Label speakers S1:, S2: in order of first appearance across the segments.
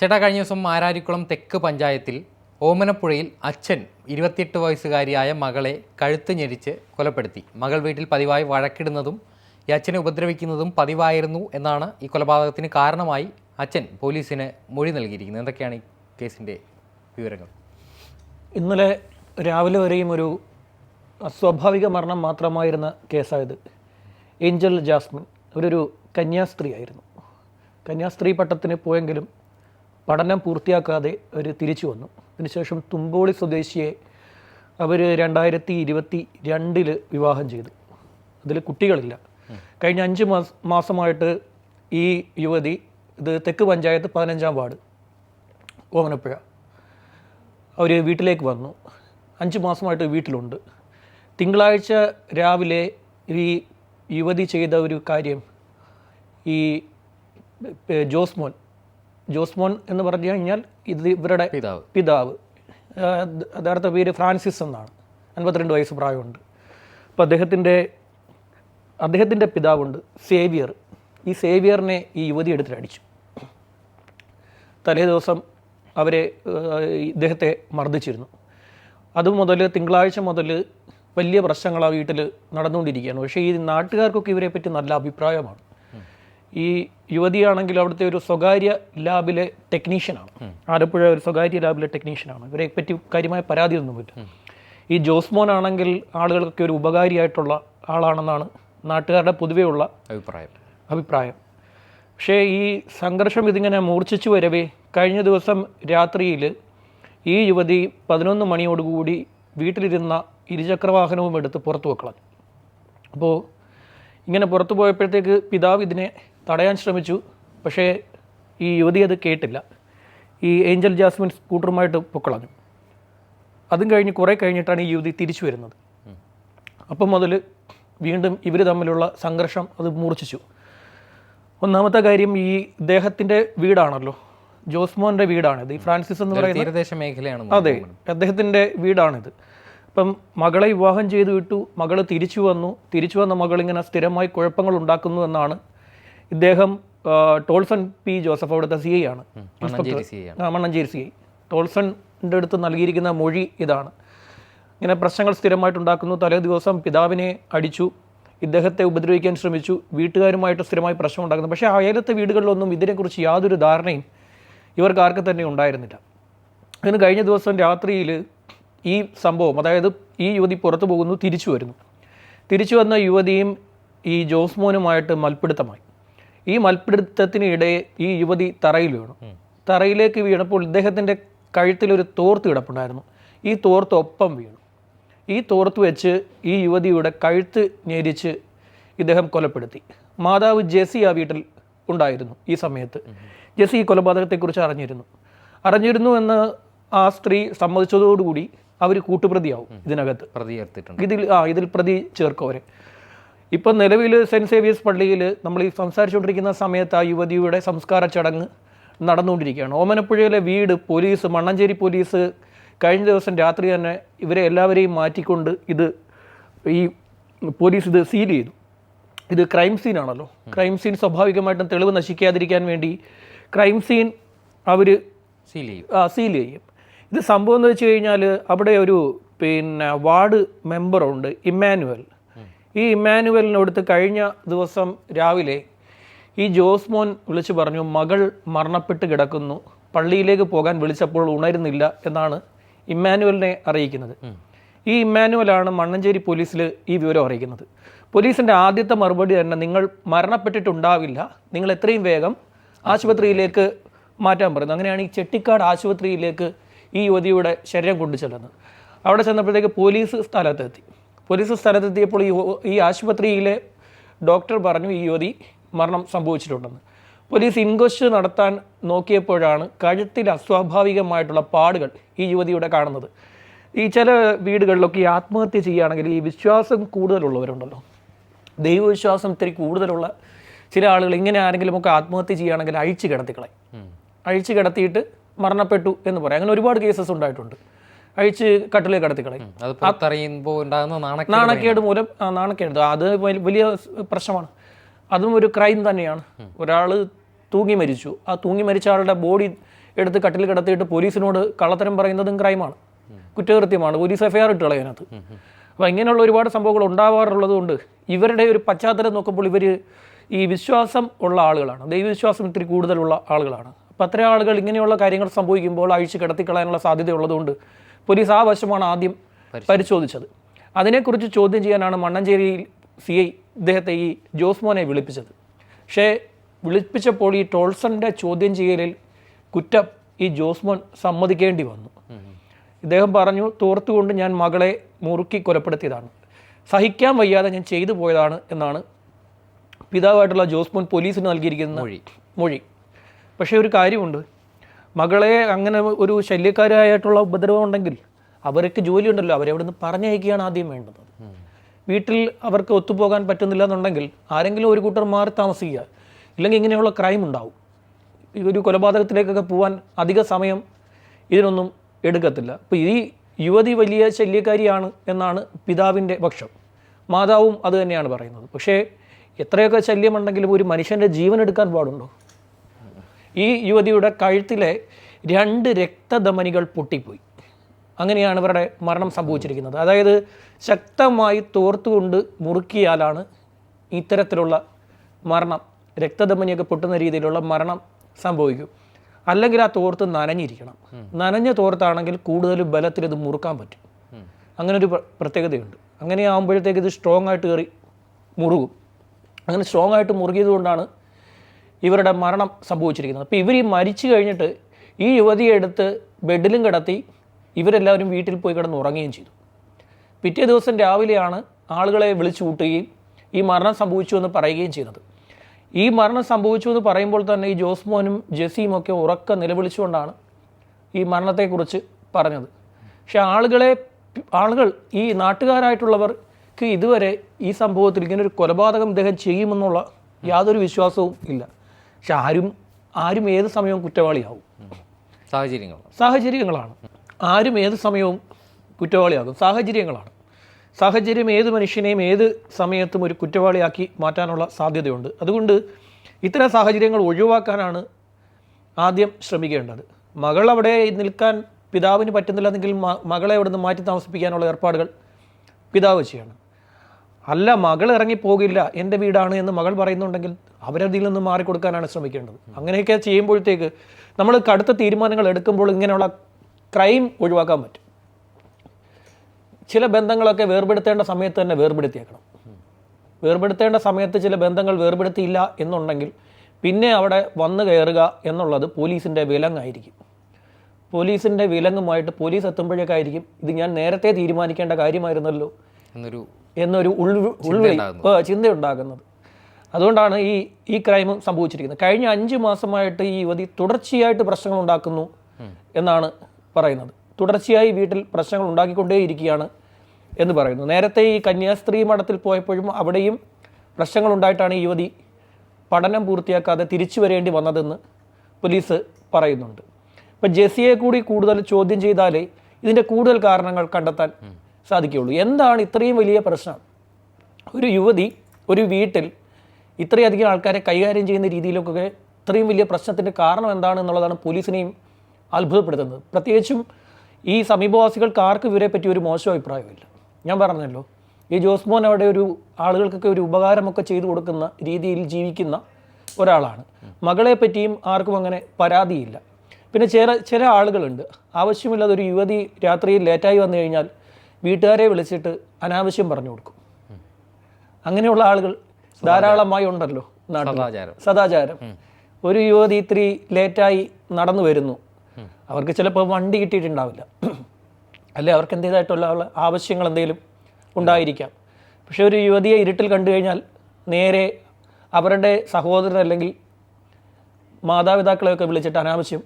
S1: ചേട്ടാ കഴിഞ്ഞ ദിവസം മാരാരിക്കുളം തെക്ക് പഞ്ചായത്തിൽ ഓമനപ്പുഴയിൽ അച്ഛൻ ഇരുപത്തിയെട്ട് വയസ്സുകാരിയായ മകളെ കഴുത്ത് ഞെരിച്ച് കൊലപ്പെടുത്തി. മകൾ വീട്ടിൽ പതിവായി വഴക്കിടുന്നതും ഈ അച്ഛനെ ഉപദ്രവിക്കുന്നതും പതിവായിരുന്നു എന്നാണ് ഈ കൊലപാതകത്തിന് കാരണമായി അച്ഛൻ പോലീസിന് മൊഴി നൽകിയിരിക്കുന്നത്. എന്തൊക്കെയാണ് ഈ കേസിന്റെ വിവരങ്ങൾ?
S2: ഇന്നലെ രാവിലെ വരെയും ഒരു അസ്വാഭാവിക മരണം മാത്രമായിരുന്ന കേസായത് ഏഞ്ചൽ ജാസ്മിൻ. ഇവരൊരു കന്യാസ്ത്രീ ആയിരുന്നു. കന്യാസ്ത്രീ പട്ടത്തിന് പോയെങ്കിലും പഠനം പൂർത്തിയാക്കാതെ അവർ തിരിച്ചു വന്നു. അതിനുശേഷം തുമ്പോളി സ്വദേശിയെ അവർ രണ്ടായിരത്തി ഇരുപത്തി രണ്ടിൽ വിവാഹം ചെയ്തു. അതിൽ കുട്ടികളില്ല. കഴിഞ്ഞ അഞ്ച് മാസ മാസമായിട്ട് ഈ യുവതി ഇത് തെക്ക് പഞ്ചായത്ത് പതിനഞ്ചാം വാർഡ് ഓമനപ്പുഴ അവർ വീട്ടിലേക്ക് വന്നു. അഞ്ച് മാസമായിട്ട് വീട്ടിലുണ്ട്. തിങ്കളാഴ്ച രാവിലെ ഈ യുവതി ചെയ്ത ഒരു കാര്യം ഈ ജോസ്മോൻ ജോസ്മോൻ എന്ന് പറഞ്ഞു കഴിഞ്ഞാൽ ഇത് ഇവരുടെ
S1: പിതാവ്.
S2: പിതാവ്. യഥാർത്ഥ പേര് ഫ്രാൻസിസ് എന്നാണ്. അൻപത്തിരണ്ട് വയസ്സ് പ്രായമുണ്ട്. അപ്പോൾ അദ്ദേഹത്തിന്റെ അദ്ദേഹത്തിന്റെ പിതാവുണ്ട് സേവിയർ. ഈ സേവിയറിനെ ഈ യുവതി എടുത്തിട്ട് അടിച്ചു. തലേ ദിവസം അവരെ ഇദ്ദേഹത്തെ മർദ്ദിച്ചിരുന്നു. അതുമുതൽ തിങ്കളാഴ്ച മുതൽ വലിയ പ്രശ്നങ്ങൾ ആ വീട്ടിൽ നടന്നുകൊണ്ടിരിക്കുകയാണ്. പക്ഷേ ഈ നാട്ടുകാർക്കൊക്കെ ഇവരെ പറ്റി നല്ല അഭിപ്രായമാണ്. ഈ യുവതിയാണെങ്കിൽ അവിടുത്തെ ഒരു സ്വകാര്യ ലാബിലെ ടെക്നീഷ്യനാണ് ആലപ്പുഴ ഒരു സ്വകാര്യ ലാബിലെ ടെക്നീഷ്യനാണ് ഇവരെ പറ്റി കാര്യമായ പരാതിയൊന്നുമില്ല ഈ ജോസ്മോൻ ആണെങ്കിൽ ആളുകൾക്കൊക്കെ ഒരു ഉപകാരിയായിട്ടുള്ള ആളാണെന്നാണ് നാട്ടുകാരുടെ പൊതുവെയുള്ള
S1: അഭിപ്രായം.
S2: അഭിപ്രായം. പക്ഷേ ഈ സംഘർഷം ഇതിങ്ങനെ മൂർച്ഛിച്ചു വരവേ കഴിഞ്ഞ ദിവസം രാത്രിയിൽ ഈ യുവതി പതിനൊന്ന് മണിയോടുകൂടി വീട്ടിലിരുന്ന ഇരുചക്രവാഹനവും എടുത്ത് പുറത്തു വെക്കളഞ്ഞു അപ്പോൾ ഇങ്ങനെ പുറത്തു പോയപ്പോഴത്തേക്ക് പിതാവ് ഇതിനെ തടയാൻ ശ്രമിച്ചു. പക്ഷേ ഈ യുവതി അത് കേട്ടില്ല. ഈ ഏഞ്ചൽ ജാസ്മിൻ സ്കൂട്ടറുമായിട്ട് പൊക്കളഞ്ഞു. അതും കഴിഞ്ഞ് കുറേ കഴിഞ്ഞിട്ടാണ് ഈ യുവതി തിരിച്ചു വരുന്നത്. അപ്പം മുതൽ വീണ്ടും ഇവർ തമ്മിലുള്ള സംഘർഷം അത് മൂർച്ഛിച്ചു. ഒന്നാമത്തെ കാര്യം ഈ ഇദ്ദേഹത്തിന്റെ വീടാണല്ലോ. ജോസ്മോന്റെ വീടാണിത്. ഈ ഫ്രാൻസിസ് എന്ന് പറയുന്നത്
S1: തീരദേശ മേഖലയാണ്
S2: അതെ അദ്ദേഹത്തിന്റെ വീടാണിത്. അപ്പം മകളെ വിവാഹം ചെയ്തു വിട്ടു മകൾ തിരിച്ചു വന്നു. തിരിച്ചു വന്ന മകൾ ഇങ്ങനെ സ്ഥിരമായി കുഴപ്പങ്ങൾ ഉണ്ടാക്കുന്നു എന്നാണ് ഇദ്ദേഹം ടോൾസൺ പി ജോസഫ് അവിടുത്തെ സി ഐ ആണ്.
S1: മണ്ണഞ്ചേരി സി
S2: ഐ ടോൾസണിന്റെ അടുത്ത് നൽകിയിരിക്കുന്ന മൊഴി ഇതാണ്. ഇങ്ങനെ പ്രശ്നങ്ങൾ സ്ഥിരമായിട്ടുണ്ടാക്കുന്നു. തലേ ദിവസം പിതാവിനെ അടിച്ചു. ഇദ്ദേഹത്തെ ഉപദ്രവിക്കാൻ ശ്രമിച്ചു. വീട്ടുകാരുമായിട്ട് സ്ഥിരമായി പ്രശ്നം ഉണ്ടാക്കുന്നു പക്ഷേ അയലത്തെ വീടുകളിലൊന്നും ഇതിനെക്കുറിച്ച് യാതൊരു ധാരണയും ഇവർക്ക് ആർക്കും തന്നെ ഉണ്ടായിരുന്നില്ല. അതിന് കഴിഞ്ഞ ദിവസം രാത്രിയിൽ ഈ സംഭവം അതായത് ഈ യുവതി പുറത്തു പോകുന്നു തിരിച്ചു വരുന്നു. തിരിച്ചു വന്ന യുവതിയും ഈ ജോസ്മോനുമായിട്ട് മൽപ്പിടുത്തമായി. ഈ മൽപിടുത്തത്തിനിടെ ഈ യുവതി തറയിൽ വീണു. തറയിലേക്ക് വീണപ്പോൾ ഇദ്ദേഹത്തിന്റെ കഴുത്തിലൊരു തോർത്ത് കിടപ്പുണ്ടായിരുന്നു. ഈ തോർത്ത് ഒപ്പം വീണു. ഈ തോർത്ത് വെച്ച് ഈ യുവതിയുടെ കഴുത്ത് ഞെരിച്ച് ഇദ്ദേഹം കൊലപ്പെടുത്തി. മാതാവ് ജെസി ആ വീട്ടിൽ ഉണ്ടായിരുന്നു ഈ സമയത്ത്. ജെസി ഈ കൊലപാതകത്തെക്കുറിച്ച് അറിഞ്ഞിരുന്നു. അറിഞ്ഞിരുന്നു എന്ന് ആ സ്ത്രീ സമ്മതിച്ചതോടുകൂടി അവർ കൂട്ടുപ്രതിയാവും ഇതിനകത്ത്.
S1: പ്രതി ചേർത്തിട്ടുണ്ട്
S2: ഇതിൽ ആ ഇതിൽ പ്രതി ചേർക്കവരെ ഇപ്പം നിലവിൽ സെന്റ് സേവിയേഴ്സ് പള്ളിയിൽ നമ്മൾ ഈ സംസാരിച്ചുകൊണ്ടിരിക്കുന്ന സമയത്ത് ആ യുവതിയുടെ സംസ്കാര ചടങ്ങ് നടന്നുകൊണ്ടിരിക്കുകയാണ്. ഓമനപ്പുഴയിലെ വീട് പോലീസ് മണ്ണഞ്ചേരി പോലീസ് കഴിഞ്ഞ ദിവസം രാത്രി തന്നെ ഇവരെ എല്ലാവരെയും മാറ്റിക്കൊണ്ട് ഇത് ഈ പോലീസ് ഇത് സീൽ ചെയ്തു. ഇത് ക്രൈം സീനാണല്ലോ. ക്രൈം സീൻ സ്വാഭാവികമായിട്ടും തെളിവ് നശിക്കാതിരിക്കാൻ വേണ്ടി ക്രൈം സീൻ അവർ
S1: സീൽ ചെയ്യും.
S2: ആ സീൽ ചെയ്യും. ഇത് സംഭവം എന്ന് വെച്ച് കഴിഞ്ഞാൽ അവിടെ ഒരു പിന്നെ വാർഡ് മെമ്പറുണ്ട് ഇമ്മാനുവൽ. ഈ ഇമ്മാനുവലിനടുത്ത് കഴിഞ്ഞ ദിവസം രാവിലെ ഈ ജോസ് മോൻ വിളിച്ചു പറഞ്ഞു മകൾ മരണപ്പെട്ട് കിടക്കുന്നു. പള്ളിയിലേക്ക് പോകാൻ വിളിച്ചപ്പോൾ ഉണരുന്നില്ല എന്നാണ് ഇമ്മാനുവലിനെ അറിയിക്കുന്നത്. ഈ ഇമ്മാനുവലാണ് മണ്ണഞ്ചേരി പോലീസിൽ ഈ വിവരം അറിയിക്കുന്നത്. പോലീസിന്റെ ആദ്യത്തെ മറുപടി തന്നെ നിങ്ങൾ മരണപ്പെട്ടിട്ടുണ്ടാവില്ല. നിങ്ങൾ എത്രയും വേഗം ആശുപത്രിയിലേക്ക് മാറ്റാൻ പറയുന്നു. അങ്ങനെയാണ് ഈ ചെട്ടിക്കാട് ആശുപത്രിയിലേക്ക് ഈ യുവതിയുടെ ശരീരം കൊണ്ടു ചെല്ലുന്നത് അവിടെ ചെന്നപ്പോഴത്തേക്ക് പോലീസ് സ്ഥലത്തെത്തി. പോലീസ് സ്ഥലത്തെത്തിയപ്പോൾ ഈ ഈ ആശുപത്രിയിലെ ഡോക്ടർ പറഞ്ഞു ഈ യുവതി മരണം സംഭവിച്ചിട്ടുണ്ടെന്ന്. പോലീസ് ഇൻക്വസ്റ്റ് നടത്താൻ നോക്കിയപ്പോഴാണ് കഴുത്തിൽ അസ്വാഭാവികമായിട്ടുള്ള പാടുകൾ ഈ യുവതിയുടെ കാണുന്നത്. ഈ ചില വീടുകളിലൊക്കെ ഈ ആത്മഹത്യ ചെയ്യുകയാണെങ്കിൽ ഈ വിശ്വാസം കൂടുതലുള്ളവരുണ്ടല്ലോ. ദൈവവിശ്വാസം ഇത്തിരി കൂടുതലുള്ള ചില ആളുകൾ ഇങ്ങനെ ആരെങ്കിലും ഒക്കെ ആത്മഹത്യ ചെയ്യുകയാണെങ്കിൽ അഴിച്ചു കിടത്തിക്കളെ അഴിച്ചു കിടത്തിയിട്ട് മരണപ്പെട്ടു എന്ന് പറയാം. അങ്ങനെ ഒരുപാട് കേസസ് ഉണ്ടായിട്ടുണ്ട്. അഴിച്ച് കട്ടിലേക്ക് കടത്തി
S1: കളയും പുറത്തറിയുമ്പോൾ ഉണ്ടാകുന്ന നാണക്കേട്
S2: മൂലം നാണക്കേട്. അത് വലിയ പ്രശ്നമാണ്. അതും ഒരു ക്രൈം തന്നെയാണ്. ഒരാൾ തൂങ്ങി മരിച്ചു. ആ തൂങ്ങി മരിച്ച ആളുടെ ബോഡി എടുത്ത് കട്ടിൽ കിടത്തിയിട്ട് പോലീസിനോട് കള്ളത്തരം പറയുന്നതും ക്രൈമാണ് കുറ്റകൃത്യമാണ്. പോലീസ് എഫ്ഐആർ ഇട്ട് കളയാനകത്ത് അപ്പോൾ ഇങ്ങനെയുള്ള ഒരുപാട് സംഭവങ്ങൾ ഉണ്ടാവാറുള്ളത് കൊണ്ട് ഇവരുടെ ഒരു പശ്ചാത്തലം നോക്കുമ്പോൾ ഇവർ ഈ വിശ്വാസം ഉള്ള ആളുകളാണ്. ദൈവവിശ്വാസം ഇത്തിരി കൂടുതലുള്ള ആളുകളാണ്. അപ്പോൾ അത്ര ആളുകൾ ഇങ്ങനെയുള്ള കാര്യങ്ങൾ സംഭവിക്കുമ്പോൾ അഴിച്ച് കിടത്തി കളയാനുള്ള ഉള്ളതുകൊണ്ട് പോലീസ് ആ വശമാണ് ആദ്യം പരിശോധിച്ചത്. അതിനെക്കുറിച്ച് ചോദ്യം ചെയ്യാനാണ് മണ്ണഞ്ചേരിയിൽ സി ഐ ഇദ്ദേഹത്തെ ഈ ജോസ്മോനെ വിളിപ്പിച്ചത്. പക്ഷേ വിളിപ്പിച്ചപ്പോൾ ഈ ടോൾസന്റെ ചോദ്യം ചെയ്യലിൽ കുറ്റം ഈ ജോസ്മോൻ സമ്മതിക്കേണ്ടി വന്നു. ഇദ്ദേഹം പറഞ്ഞു തോർത്തുകൊണ്ട് ഞാൻ മകളെ മുറുക്കി കൊലപ്പെടുത്തിയതാണ്. സഹിക്കാൻ വയ്യാതെ ഞാൻ ചെയ്തു പോയതാണ് എന്നാണ് പിതാവായിട്ടുള്ള ജോസ്മോൻ പോലീസിന് നൽകിയിരിക്കുന്ന
S1: മൊഴി.
S2: മൊഴി. പക്ഷേ ഒരു കാര്യമുണ്ട്. മകളെ അങ്ങനെ ഒരു ശല്യക്കാരായിട്ടുള്ള ഉപദ്രവം ഉണ്ടെങ്കിൽ അവർക്ക് ജോലി ഉണ്ടല്ലോ അവിടെ നിന്ന് പറഞ്ഞയക്കുകയാണ് ആദ്യം വേണ്ടത്. വീട്ടിൽ അവർക്ക് ഒത്തുപോകാൻ പറ്റുന്നില്ല എന്നുണ്ടെങ്കിൽ ആരെങ്കിലും ഒരു കൂട്ടർ മാറി താമസിക്കുക. ഇല്ലെങ്കിൽ ഇങ്ങനെയുള്ള ക്രൈം ഉണ്ടാവും. ഒരു കൊലപാതകത്തിലേക്കൊക്കെ പോകാൻ അധിക സമയം ഇതിനൊന്നും എടുക്കത്തില്ല. അപ്പോൾ ഈ യുവതി വലിയ ശല്യക്കാരിയാണ് എന്നാണ് പിതാവിന്റെ പക്ഷം. മാതാവും അതുതന്നെയാണ് പറയുന്നത്. പക്ഷേ എത്രയൊക്കെ ശല്യമുണ്ടെങ്കിലും ഒരു മനുഷ്യന്റെ ജീവൻ എടുക്കാൻ പാടുണ്ടോ? ഈ യുവതിയുടെ കഴുത്തിലെ രണ്ട് രക്തധമനികൾ പൊട്ടിപ്പോയി. അങ്ങനെയാണ് ഇവരുടെ മരണം സംഭവിച്ചിരിക്കുന്നത്. അതായത് ശക്തമായി തോർത്തുകൊണ്ട് മുറുക്കിയാലാണ് ഇത്തരത്തിലുള്ള മരണം രക്തധമനിയൊക്കെ പൊട്ടുന്ന രീതിയിലുള്ള മരണം സംഭവിക്കും. അല്ലെങ്കിൽ ആ തോർത്ത് നനഞ്ഞിരിക്കണം. നനഞ്ഞ തോർത്താണെങ്കിൽ കൂടുതൽ ബലത്തിൽ ഇത് മുറുക്കാൻ പറ്റും. അങ്ങനെ ഒരു പ്രത്യേകതയുണ്ട്. അങ്ങനെ ആകുമ്പോഴത്തേക്ക് ഇത് സ്ട്രോങ് ആയിട്ട് കയറി മുറുകും. അങ്ങനെ സ്ട്രോങ് ആയിട്ട് മുറുകിയത് കൊണ്ടാണ് ഇവരുടെ മരണം സംഭവിച്ചിരിക്കുന്നത്. അപ്പോൾ ഇവർ ഈ മരിച്ചു കഴിഞ്ഞിട്ട് ഈ യുവതിയെ എടുത്ത് ബെഡിലും കിടത്തി ഇവരെല്ലാവരും വീട്ടിൽ പോയി കിടന്ന് ഉറങ്ങുകയും ചെയ്തു. പിറ്റേ ദിവസം രാവിലെയാണ് ആളുകളെ വിളിച്ചു കൂട്ടുകയും ഈ മരണം സംഭവിച്ചു എന്ന് പറയുകയും ചെയ്യുന്നത് ഈ മരണം സംഭവിച്ചു എന്ന് പറയുമ്പോൾ തന്നെ ഈ ജോസ്മോനും ജെസിയും ഒക്കെ ഉറക്ക നിലവിളിച്ചുകൊണ്ടാണ് ഈ മരണത്തെക്കുറിച്ച് പറഞ്ഞത്. പക്ഷേ ആളുകളെ ആളുകൾ ഈ നാട്ടുകാരായിട്ടുള്ളവർക്ക് ഇതുവരെ ഈ സംഭവത്തിൽ ഇങ്ങനെ ഒരു കൊലപാതകം ഇദ്ദേഹം ചെയ്യുമെന്നുള്ള യാതൊരു വിശ്വാസവും ഇല്ല. പക്ഷെ ആരും ആരും ഏത് സമയവും കുറ്റവാളിയാവും.
S1: സാഹചര്യങ്ങൾ
S2: സാഹചര്യങ്ങളാണ്. ആരും ഏത് സമയവും കുറ്റവാളിയാകും. സാഹചര്യങ്ങളാണ്. സാഹചര്യം ഏത് മനുഷ്യനെയും ഏത് സമയത്തും ഒരു കുറ്റവാളിയാക്കി മാറ്റാനുള്ള സാധ്യതയുണ്ട്. അതുകൊണ്ട് ഇത്തരം സാഹചര്യങ്ങൾ ഒഴിവാക്കാനാണ് ആദ്യം ശ്രമിക്കേണ്ടത്. മകൾ അവിടെ നിൽക്കാൻ പിതാവിന് പറ്റുന്നില്ലെങ്കിൽ മകളെ അവിടെ നിന്ന് മാറ്റി താമസിപ്പിക്കാനുള്ള ഏർപ്പാടുകൾ പിതാവ് ചെയ്യണം. അല്ല മകൾ ഇറങ്ങി പോകില്ല എന്റെ വീടാണ് എന്ന് മകൾ പറയുന്നുണ്ടെങ്കിൽ അവരതിൽ നിന്ന് മാറിക്കൊടുക്കാനാണ് ശ്രമിക്കേണ്ടത്. അങ്ങനെയൊക്കെ ചെയ്യുമ്പോഴത്തേക്ക് നമ്മൾ കടുത്ത തീരുമാനങ്ങൾ എടുക്കുമ്പോൾ ഇങ്ങനെയുള്ള ക്രൈം ഒഴിവാക്കാൻ പറ്റും. ചില ബന്ധങ്ങളൊക്കെ വേർപെടുത്തേണ്ട സമയത്ത് തന്നെ വേർപെടുത്തിയേക്കണം. വേർപെടുത്തേണ്ട സമയത്ത് ചില ബന്ധങ്ങൾ വേർപെടുത്തിയില്ല എന്നുണ്ടെങ്കിൽ പിന്നെ അവിടെ വന്നു കയറുക എന്നുള്ളത് പോലീസിന്റെ വിലങ്ങായിരിക്കും. പോലീസിന്റെ വിലങ്ങുമായിട്ട് പോലീസ് എത്തുമ്പോഴേക്കായിരിക്കും ഇത് ഞാൻ നേരത്തെ തീരുമാനിക്കേണ്ട കാര്യമായിരുന്നല്ലോ.
S1: എന്നൊരു
S2: എന്നൊരു ഉൾ ഉൾവിളി ചിന്തയുണ്ടാകുന്നത്. അതുകൊണ്ടാണ് ഈ ഈ ക്രൈം സംഭവിച്ചിരിക്കുന്നത്. കഴിഞ്ഞ അഞ്ച് മാസമായിട്ട് ഈ യുവതി തുടർച്ചയായിട്ട് പ്രശ്നങ്ങൾ ഉണ്ടാക്കുന്നു എന്നാണ് പറയുന്നത്. തുടർച്ചയായി വീട്ടിൽ പ്രശ്നങ്ങൾ ഉണ്ടാക്കിക്കൊണ്ടേയിരിക്കുകയാണ് എന്ന് പറയുന്നു. നേരത്തെ ഈ കന്യാസ്ത്രീ മഠത്തിൽ പോയപ്പോഴും അവിടെയും പ്രശ്നങ്ങൾ ഉണ്ടായിട്ടാണ് ഈ യുവതി പഠനം പൂർത്തിയാക്കാതെ തിരിച്ചു വരേണ്ടി വന്നതെന്ന് പോലീസ് പറയുന്നുണ്ട്. ഇപ്പം ജെസിയെ കൂടി കൂടുതൽ ചോദ്യം ചെയ്താലേ ഇതിന്റെ കൂടുതൽ കാരണങ്ങൾ കണ്ടെത്താൻ സാധിക്കുകയുള്ളൂ. എന്താണ് ഇത്രയും വലിയ പ്രശ്നം? ഒരു യുവതി ഒരു വീട്ടിൽ ഇത്രയധികം ആൾക്കാരെ കൈകാര്യം ചെയ്യുന്ന രീതിയിലൊക്കെ ഇത്രയും വലിയ പ്രശ്നത്തിന്റെ കാരണം എന്താണ് എന്നുള്ളതാണ് പോലീസിനെയും അത്ഭുതപ്പെടുത്തുന്നത്. പ്രത്യേകിച്ചും ഈ സമീപവാസികൾക്ക് ആർക്കും ഇവരെ പറ്റി ഒരു മോശം അഭിപ്രായമില്ല ഞാൻ പറഞ്ഞല്ലോ ഈ ജോസ്മോൻ അവിടെ ഒരു ആളുകൾക്കൊക്കെ ഒരു ഉപകാരമൊക്കെ ചെയ്തു കൊടുക്കുന്ന രീതിയിൽ ജീവിക്കുന്ന ഒരാളാണ്. മകളെ പറ്റിയും ആർക്കും അങ്ങനെ പരാതിയില്ല. പിന്നെ ചില ചില ആളുകളുണ്ട്. ആവശ്യമില്ലാതെ ഒരു യുവതി രാത്രിയിൽ ലേറ്റായി വന്നു കഴിഞ്ഞാൽ വീട്ടുകാരെ വിളിച്ചിട്ട് അനാവശ്യം പറഞ്ഞു കൊടുക്കും. അങ്ങനെയുള്ള ആളുകൾ ധാരാളമായി ഉണ്ടല്ലോ നാട്ടിൽ.
S1: സദാചാരം.
S2: സദാചാരം. ഒരു യുവതി ഇത്തിരി ലേറ്റായി നടന്നു വരുന്നു. അവർക്ക് ചിലപ്പോൾ വണ്ടി കിട്ടിയിട്ടുണ്ടാവില്ല. അല്ലെ അവർക്ക് എന്തേതായിട്ടുള്ള ആവശ്യങ്ങൾ എന്തെങ്കിലും ഉണ്ടായിരിക്കാം. പക്ഷെ ഒരു യുവതിയെ ഇരുട്ടിൽ കണ്ടു കഴിഞ്ഞാൽ നേരെ അവരുടെ സഹോദരൻ അല്ലെങ്കിൽ മാതാപിതാക്കളെയൊക്കെ വിളിച്ചിട്ട് അനാവശ്യം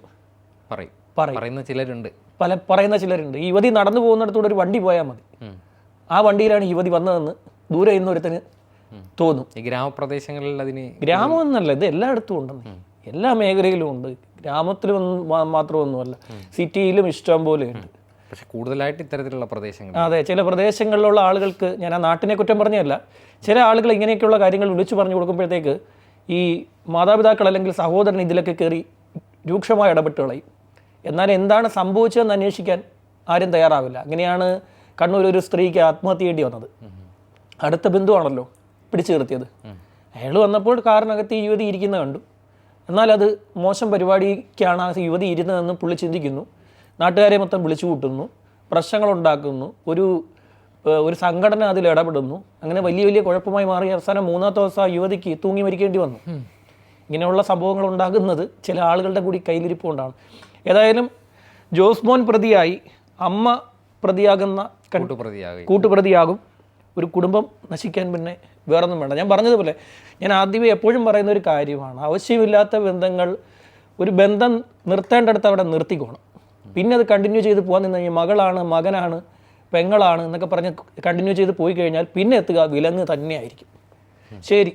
S1: പറയും. പറയുന്ന ചിലരുണ്ട്.
S2: പല പറയുന്ന ചിലരുണ്ട്. ഈ യുവതി നടന്നു പോകുന്നിടത്തൂടെ ഒരു വണ്ടി പോയാൽ മതി. ആ വണ്ടിയിലാണ് യുവതി വന്നതെന്ന് ദൂരെ ഇന്ന് ഒരുത്തന് തോന്നും.
S1: ഈ ഗ്രാമപ്രദേശങ്ങളിൽ അതിന്
S2: ഗ്രാമം എന്നല്ല ഇത് എല്ലായിടത്തും ഉണ്ടെന്ന്. എല്ലാ മേഖലയിലും ഉണ്ട്. ഗ്രാമത്തിലും ഒന്നും മാ- മാത്രമൊന്നുമല്ല. സിറ്റിയിലും ഇഷ്ടം പോലെ ഉണ്ട്.
S1: പക്ഷെ കൂടുതലായിട്ട് ഇത്തരത്തിലുള്ള പ്രദേശങ്ങൾ
S2: അതെ ചില പ്രദേശങ്ങളിലുള്ള ആളുകൾക്ക് ഞാൻ ആ നാട്ടിനെ കുറ്റം പറഞ്ഞതല്ല ചില ആളുകൾ ഇങ്ങനെയൊക്കെയുള്ള കാര്യങ്ങൾ വിളിച്ചു പറഞ്ഞു കൊടുക്കുമ്പോഴത്തേക്ക് ഈ മാതാപിതാക്കൾ അല്ലെങ്കിൽ സഹോദരൻ ഇതിലൊക്കെ കയറി രൂക്ഷമായി ഇടപെട്ട് കളയും. എന്നാൽ എന്താണ് സംഭവിച്ചതെന്ന് അന്വേഷിക്കാൻ ആരും തയ്യാറാവില്ല. അങ്ങനെയാണ് കണ്ണൂർ ഒരു സ്ത്രീക്ക് ആത്മഹത്യ ചെയ്യേണ്ടി വന്നത്. അടുത്ത ബന്ധുവാണല്ലോ പിടിച്ചു നിർത്തിയത്. അയാൾ വന്നപ്പോൾ കാറിനകത്ത് ഈ യുവതി ഇരിക്കുന്നത് കണ്ടു. എന്നാൽ അത് മോശം പരിപാടിക്കാണ് ആ യുവതി ഇരുന്നതെന്ന് പുള്ളി ചിന്തിക്കുന്നു. നാട്ടുകാരെ മൊത്തം വിളിച്ചു കൂട്ടുന്നു. പ്രശ്നങ്ങളുണ്ടാക്കുന്നു. ഒരു ഒരു സംഘടന അതിൽ ഇടപെടുന്നു. അങ്ങനെ വലിയ വലിയ കുഴപ്പമായി മാറി. അവസാനം മൂന്നാമത്തെ ദിവസം ആ യുവതിക്ക് തൂങ്ങി മരിക്കേണ്ടി വന്നു. ഇങ്ങനെയുള്ള സംഭവങ്ങൾ ഉണ്ടാകുന്നത് ചില ആളുകളുടെ കൂടി കയ്യിലിരിപ്പ് കൊണ്ടാണ് ഏതായാലും ജോസ്മോൻ പ്രതിയായി അമ്മ പ്രതിയാകുന്ന
S1: കൂട്ടുപ്രതിയാകും
S2: കൂട്ടുപ്രതിയാകും. ഒരു കുടുംബം നശിക്കാൻ പിന്നെ വേറൊന്നും വേണ്ട. ഞാൻ പറഞ്ഞതുപോലെ ഞാൻ ആദ്യമേ എപ്പോഴും പറയുന്ന ഒരു കാര്യമാണ് ആവശ്യമില്ലാത്ത ബന്ധങ്ങൾ ഒരു ബന്ധം നിർത്തേണ്ടടുത്ത് അവിടെ നിർത്തിക്കോണം. പിന്നെ അത് കണ്ടിന്യൂ ചെയ്ത് പോകാൻ നിന്ന് കഴിഞ്ഞാൽ മകളാണ് മകനാണ് പെങ്ങളാണ് എന്നൊക്കെ പറഞ്ഞ് കണ്ടിന്യൂ ചെയ്ത് പോയി കഴിഞ്ഞാൽ പിന്നെ എത്തുക വിലങ്ങ് തന്നെയായിരിക്കും. ശരി.